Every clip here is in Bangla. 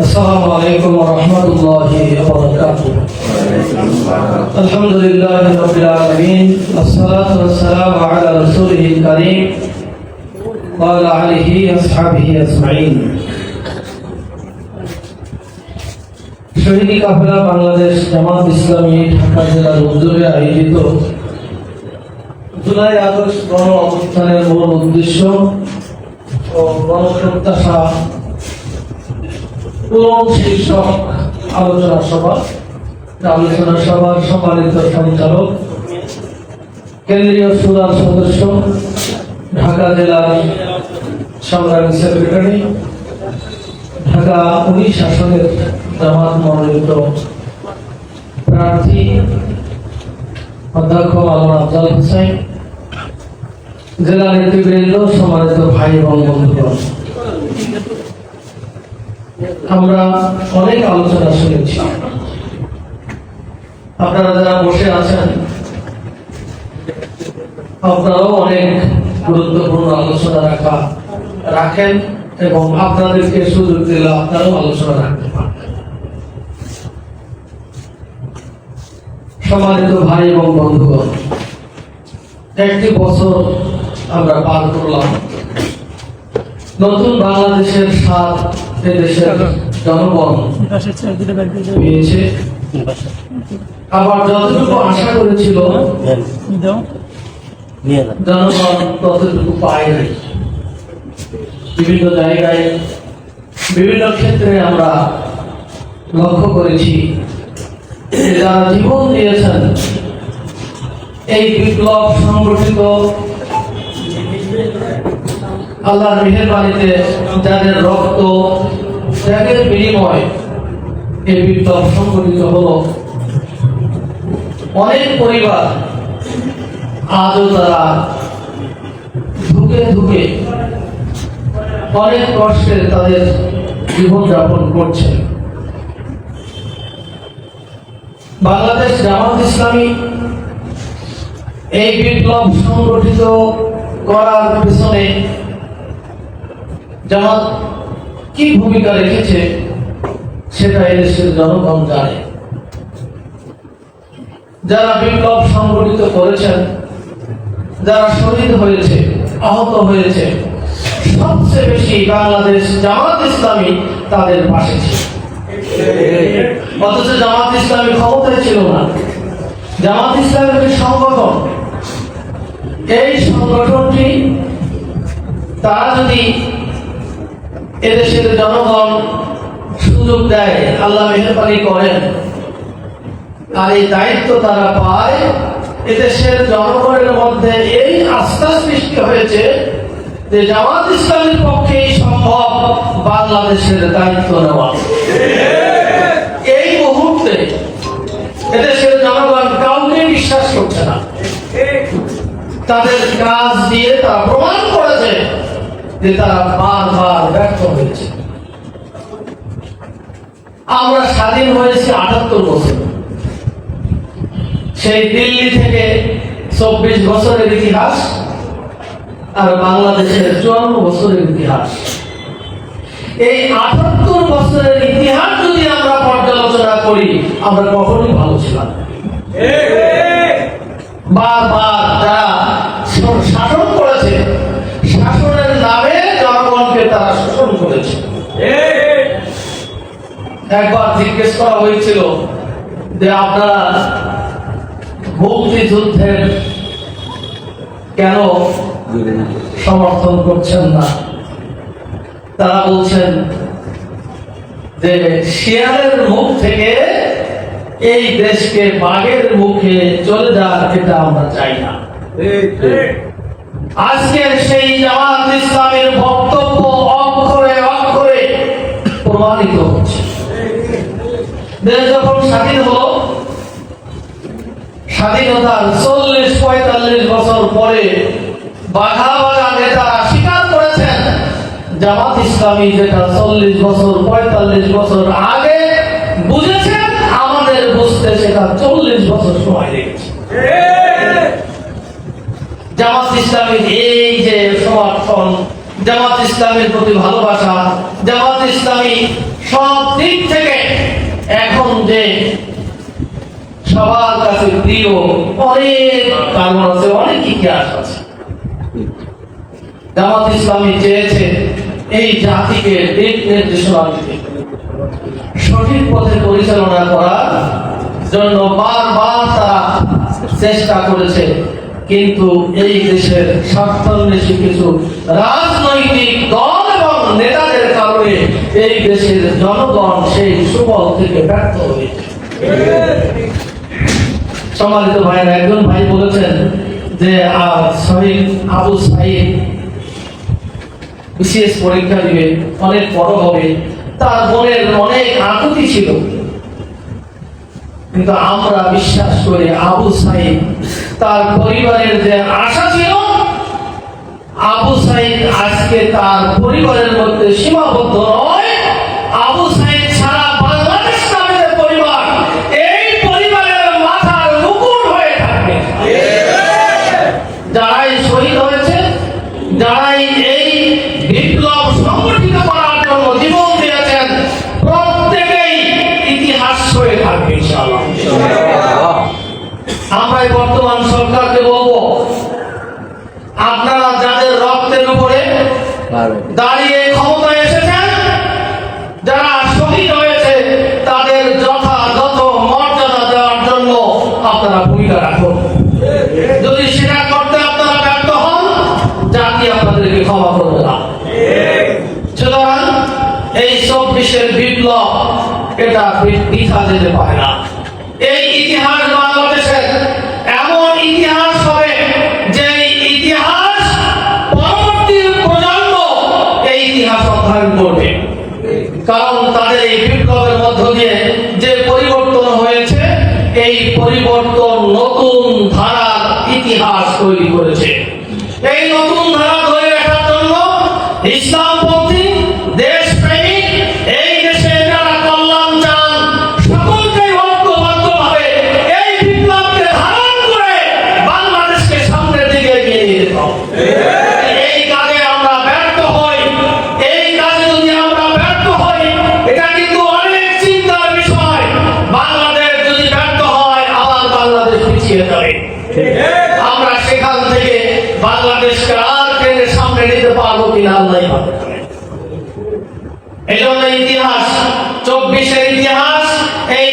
السلام عليكم ورحمة الله وبركاته الحمد لله رب العالمين والصلاة والسلام على رسوله الكريم وعلى آله وأصحابه أجمعين শহীদি কাফেলা বাংলাদেশ জামাত ইসলামী ঢাকা জেলার উদ্যোগে আয়োজিত জুলাই আগস্ট গণ অবস্থানের মূল উদ্দেশ্য ও গণপ্রত্যাশা শীর্ষক আলোচনা সভা আলোচনা সভার সম্মানিত সঞ্চালক, কেন্দ্রীয় সুরার সদস্য, ঢাকা জেলার সংগ্রামী সেক্রেটারি, ঢাকা উনিশ আসনের জামাত মনোনীত প্রার্থী, অধ্যক্ষ আলম আফজাল হোসেন, জেলা নেতৃবৃন্দ, সম্মানিত ভাই এবং বন্ধুগণ। আমরা অনেক আলোচনা শুনেছি। আপনারা যারা বসে আছেন, আপনারাও অনেক গুরুত্বপূর্ণ আলোচনা রাখা, রাখেন এবং আপনাদেরকে সুযোগ দিলে আপনারাও আলোচনা রাখতে সম্মানিত ভাই এবং বন্ধুগণ, একটি বছর আমরা পার করলাম। নতুন বাংলাদেশের স্বাদ আবার যতটুকু আশা করেছিল বিভিন্ন জায়গায়, বিভিন্ন ক্ষেত্রে আমরা লক্ষ্য করেছি যারা জীবন দিয়েছেন, এই বিপ্লব সংগঠিত আল্লাহর মেহেরবানিতে যাদের রক্ত ত্যাগের বিনিময় এই বিপ্লব সংগঠিত হলো। অনেক পরিবার আজও তারা ধুকে ধুকে অনেক কষ্টে তাদের জীবনযাপন করছে। বাংলাদেশ জামাত ইসলামী এই বিপ্লব সংগঠিত করার পেছনে জামাত কি ভূমিকা রেখেছে, সেটা এদেশের জনগণ জানে। যারা বিপ্লব সংগঠিত করেছেন, যারা শহীদ হয়েছে, আহত হয়েছে, সবচেয়ে বেশি বাংলাদেশ জামাত ইসলামী তাদের পাশে ছিল। অথচ জামাত ইসলামী ক্ষমতায় ছিল না। জামাত ইসলামের সংগঠন, এই সংগঠনটি, তারা যদি এদেশের জনগণ সুযোগ দেয়, আল্লাহ মেহরবানি করেন। আর এই দায়িত্ব তারা পায়, এদেশের জনগণের মধ্যে এই আস্থা সৃষ্টি হয়েছে যে জামাত ইসলামের পক্ষেই সম্ভব বাংলাদেশের দায়িত্ব নেওয়া। এই মুহূর্তে এদেশের জনগণ কাউকে বিশ্বাস করছে না। তাদের কাজ দিয়ে তারা প্রমাণ করেছে যে তারা বারবার ব্যর্থ হয়েছে। আমরা স্বাধীন হয়েছি আটাত্তর বছর। সেই দিল্লি থেকে চব্বিশ বছরের ইতিহাস আর বাংলাদেশের চুয়ান্ন বছরের ইতিহাস। এই আটাত্তর বছরের ইতিহাস যদি আমরা পর্যালোচনা করি, আমরা কখনোই ভালো ছিলাম। বারবার যারা শ- শাসন করেছে শাসনের নামে জনগণকে তারা শোষণ করেছে একবার জিজ্ঞেস করা হয়েছিল যে আপনারা মুক্তিযুদ্ধের কেন সমর্থন করছেন না? তারা বলছেন যে শিয়ালের মুখ থেকে এই দেশকে বাঘের মুখে চলে যাওয়ার এটা আমরা চাই না। আজকের সেই জামাত ইসলামের বক্তব্য অক্ষরে অক্ষরে প্রমাণিত হচ্ছে। দেশ যখন স্বাধীন হলো। স্বাধীনতার চল্লিশ পঁয়তাল্লিশ বছর পরে বাঘা বাঘা নেতারা স্বীকার করেছেন, জামাত ইসলামী যেটা চল্লিশ বছর, পঁয়তাল্লিশ বছর আগে বুঝেছেন, আমাদের বুঝতে সেটা চল্লিশ বছর সময় লেগেছে। জামাত ইসলামের এই যে সমর্থন, জামাত ইসলামের প্রতি ভালোবাসা, জামাত ইসলামী সব দিক থেকে যে সবার কাছে প্রিয় অনেক কারণ আছে, অনেক ইতিহাস আছে। জামাত ইসলামী চেয়েছে এই জাতিকে দিক নির্দেশনা সঠিক পথে পরিচালনা করার জন্য বারবার তারা চেষ্টা করেছে, কিন্তু এই দেশের স্বার্থান্বেষী কিছু রাজনৈতিক দল এবং নেতাদের কারণে এই দেশের জনগণ সেই সুফল থেকে ব্যর্থ হয়েছে সম্মানিত ভাইরা একজন ভাই বলেছেন যে শহীদ আবু সাইদ বিশেষ পরীক্ষা দিবে, অনেক বড় হবে। তার বোনের অনেক আকুতি ছিল। কিন্তু আমরা বিশ্বাস করি আবু সাইদ তার পরিবারের যে আশা ছিল আবু সাইদ আজকে তার পরিবারের মধ্যে সীমাবদ্ধ নয়। আবু সাইদ ছাড়া বাংলাদেশ নামের পরিবার এই পরিবারের মাথার মুকুট হয়ে থাকবে যারাই শহীদ হয়েছে, যারাই এই বিপ্লব সংগঠিত করার জন্য জীবন দিয়েছেন প্রত্যেকেই ইতিহাস হয়ে থাকবে ইনশাআল্লাহ আমরা এই বর্তমান সরকারকে বলব আপনারা যাদের রক্তের উপরে দাঁড়িয়ে ক্ষমতায় এসেছেন যারা শহীদ হয়েছে তাদের যথাযথ মর্যাদা দেওয়ার জন্য আপনারা ভূমিকা যদি সেটা করতে আপনারা ব্যর্থ হন, জাতি আপনাদেরকে ক্ষমা করবে না। সুতরাং এই চব্বিশের বিপ্লব এটা বৃথা যেতে পারে না। এই ইতিহাস বাংলাদেশের এমন ইতিহাস হবে যে ইতিহাস পরবর্তী প্রজন্ম এই ইতিহাস অধ্যয়ন করবে কারণ তাদের এই বিপ্লবের মধ্য দিয়ে যে পরিবর্তন হয়েছে এই পরিবর্তন নতুন ধারার ইতিহাস তৈরি করেছে এই নতুন ধারা ধরে রাখার জন্য ইসলামপন্থী দেশপ্রেমিক এই দেশে যারা কল্যাণ চান সকলকে ঐক্যবদ্ধভাবে এই বিপ্লবকে ধারণ করে বাংলাদেশকে সামনের দিকে এগিয়ে নিয়ে যেতে হবে এই কাজে আমরা ব্যর্থ হই এই কাজে যদি আমরা ব্যর্থ হই এটা কিন্তু অনেক চিন্তার বিষয় বাংলাদেশ যদি ব্যর্থ হয় আবার বাংলাদেশ পিছিয়ে যাবে আমরা সেখান থেকে বাংলাদেশকে আর টেনে সামনে নিতে পারব কিনা আল্লাহ। এই জন্য ইতিহাস চব্বিশের ইতিহাস এই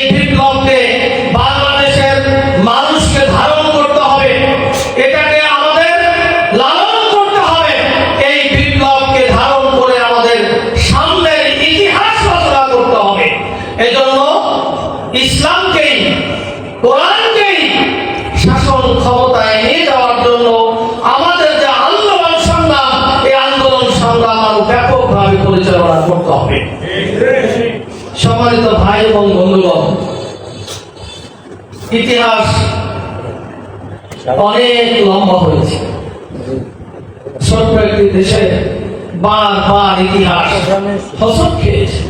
হবে সম্মানিত ভাই এবং বন্ধুগণ, ইতিহাস অনেক লম্বা হয়েছে। ছোট্ট একটি দেশে বার বার ইতিহাস হসক খেয়েছে।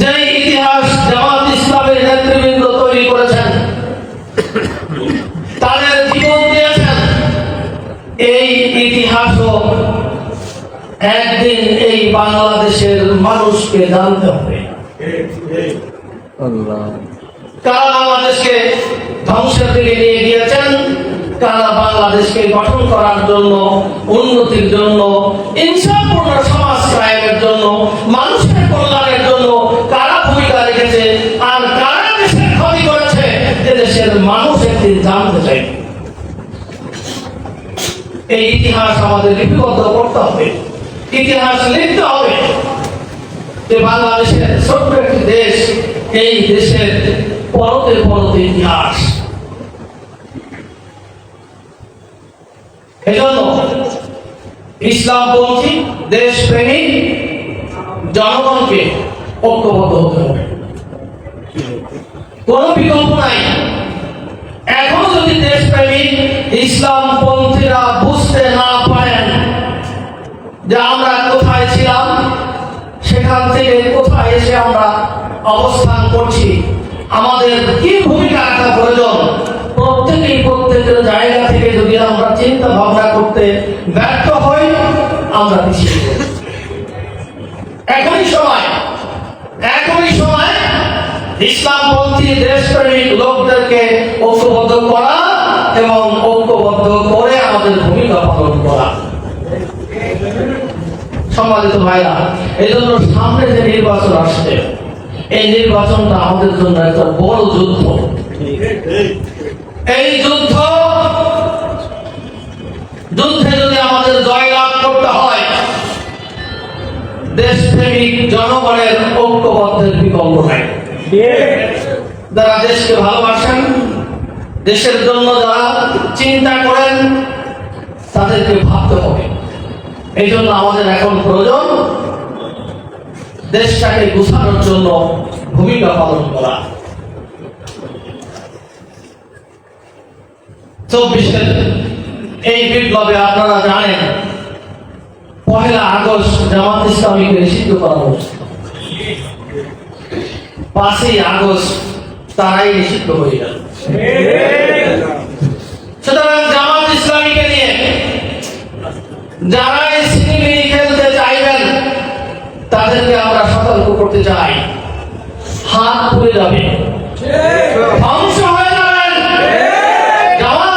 যে ইতিহাস জামাত ইসলামের নেতৃবৃন্দ তৈরি করেছেন একদিন এই বাংলাদেশের মানুষকে জানতে হবে। কারা বাংলাদেশকে ধ্বংসের দিকে নিয়ে গিয়েছেন? কারা বাংলাদেশকে গঠন করার জন্য উন্নতির জন্য ইনসাফপূর্ণ সমাজ কায়েমের জন্য মানুষের কল্যাণের জন্য কারা ভূমিকা রেখেছে? আর কারা দেশের ক্ষতি করেছে? এ দেশের মানুষ একদিন জানতে চাই এই ইতিহাস আমাদের লিপিবদ্ধ করতে হবে। ইতিহাস লিখতে হবে যে বাংলাদেশের ছোট্ট একটি দেশ, এই দেশের পরতে পরতে ইতিহাস। এজন্য ইসলামপন্থী দেশপ্রেমিক জনগণকে ঐক্যবদ্ধ হতে হবে। কোন বিকল্প নাই। এখনও যদি দেশপ্রেমিক ইসলামপন্থীরা বুঝতে না পারেন যে আমরা কোথায় ছিলাম, সেখান থেকে কোথায় এসে আমরা অবস্থান করছি, আমাদের কি ভূমিকা রাখা প্রয়োজন প্রত্যেকেই প্রত্যেকের জায়গা থেকে যদি আমরা চিন্তা ভাবনা করতে ব্যর্থ হই, আমরা পিছিয়ে। এখনই সময় এখনই সময় ইসলামপন্থী দেশপ্রেমিক লোকদেরকে ঐক্যবদ্ধ করা এবং ঐক্যবদ্ধ করে আমাদের ভূমিকা পালন করা সম্মানিত ভাইরা এই জন্য সামনে যে নির্বাচন আসছে এই নির্বাচনটা আমাদের জন্য একটা বড় যুদ্ধ। এই যুদ্ধ, যুদ্ধে যদি আমাদের জয়লাভ করতে হয়, দেশপ্রেমিক জনগণের ঐক্যবদ্ধের বিকল্প নাই। যারা দেশকে ভালোবাসেন, দেশের জন্য যারা চিন্তা করেন, তাদেরকে ভাবতে হবে। এই জন্য আমাদের এখন প্রয়োজন দেশটাকে গুছানোর জন্য ভূমিকা পালন করা। চব্বিশের এই বিপ্লবে আপনারা জানেন, পহেলা আগস্ট জামাত ইসলামীকে নিষিদ্ধ করা হয়েছে। পাঁচই আগস্ট তারাই নিষিদ্ধ হয়ে গেল। সুতরাং জামাত ইসলামীকে যারা খেলতে চাইবেন, তাদেরকে আমরা সতর্ক করতে চাই। হাত পুড়ে যাবে। জামাত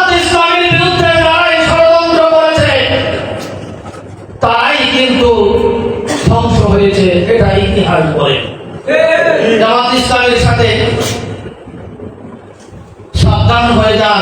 কিন্তু ধ্বংস হয়েছে এটা ইতিহাস বলে। জামাত ইসলামের সাথে সাবধান হয়ে যান।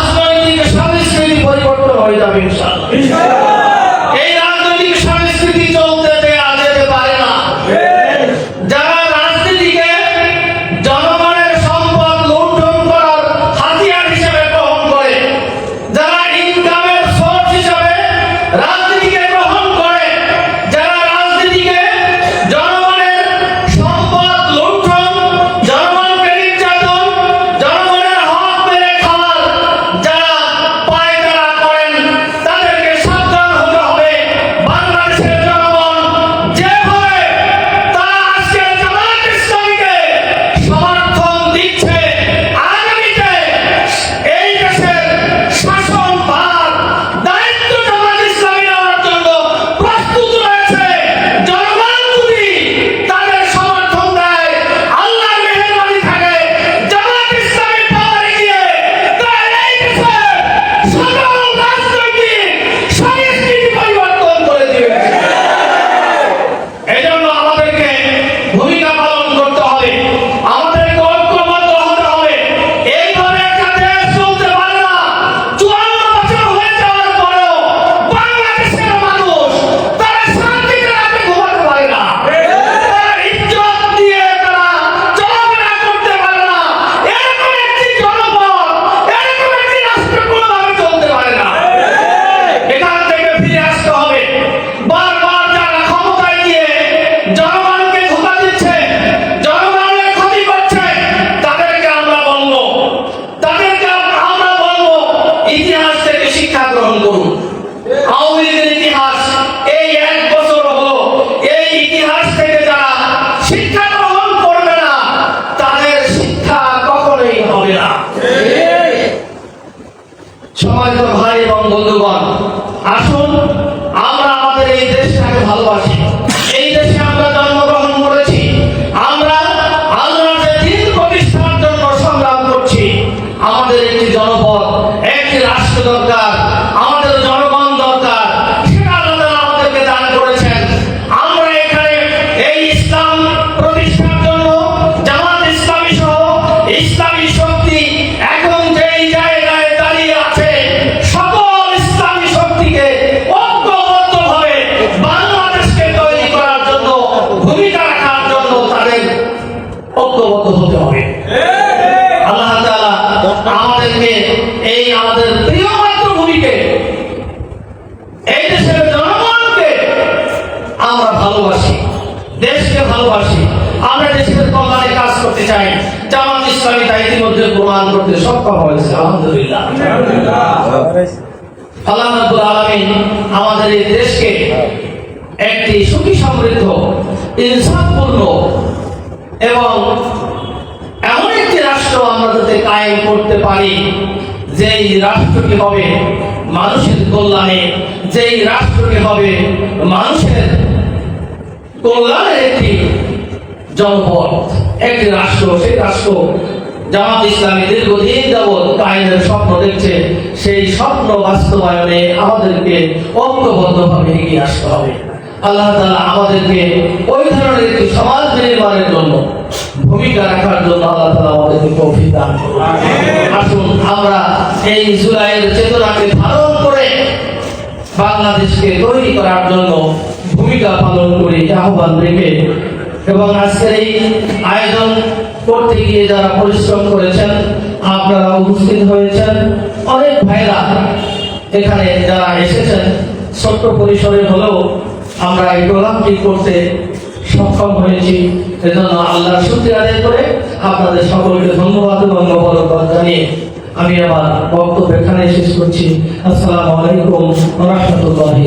পরিবর্তন হয়ে ইতিমধ্যে প্রমাণ করতে সক্ষম হয়েছে, আলহামদুলিল্লাহ। আমাদের এই দেশকে একটি সুখী সমৃদ্ধ, ইনসাফপূর্ণ এবং এমন একটি রাষ্ট্র আমরা যাতে কায়েম করতে পারি, যেই রাষ্ট্রটি হবে মানুষের কল্যাণে, যেই রাষ্ট্রটি হবে মানুষের কল্যাণের একটি জনপদ, একটি রাষ্ট্র, সেই রাষ্ট্র জামাত ইসলামী দীর্ঘদিন যাবৎ কায়েমের স্বপ্ন দেখছে সেই স্বপ্ন বাস্তবায়নে আমাদেরকে ঐক্যবদ্ধভাবে এগিয়ে আসতে হবে। আল্লাহ তাআলা আমাদেরকে ওই ধরনের একটি সমাজ নির্মাণের জন্য ভূমিকা রাখার জন্য আল্লাহ তাআলা আমাদেরকে তৌফিক দান করুন। আসুন আমরা এই জুলাইয়ের চেতনাকে ধারণ করে বাংলাদেশকে তৈরি করার জন্য ভূমিকা পালন করি আহ্বান রেখে এবং আজকের এই আয়োজন করতে গিয়ে যারা পরিশ্রম করেছেন, আপনারা উপস্থিত হয়েছেন। অনেক ভাইরা এখানে যারা এসেছেন, ছোট্ট পরিসরে হলেও আমরা এই প্রোগ্রামটি করতে সক্ষম হয়েছি। এজন্য আল্লাহ শুক্রিয়া আদায় করে আপনাদের সকলকে ধন্যবাদ এবং মোবারকবাদ জানিয়ে আমি আমার বক্তব্য এখানে শেষ করছি। আসসালামু আলাইকুম রহমতুল্লাহি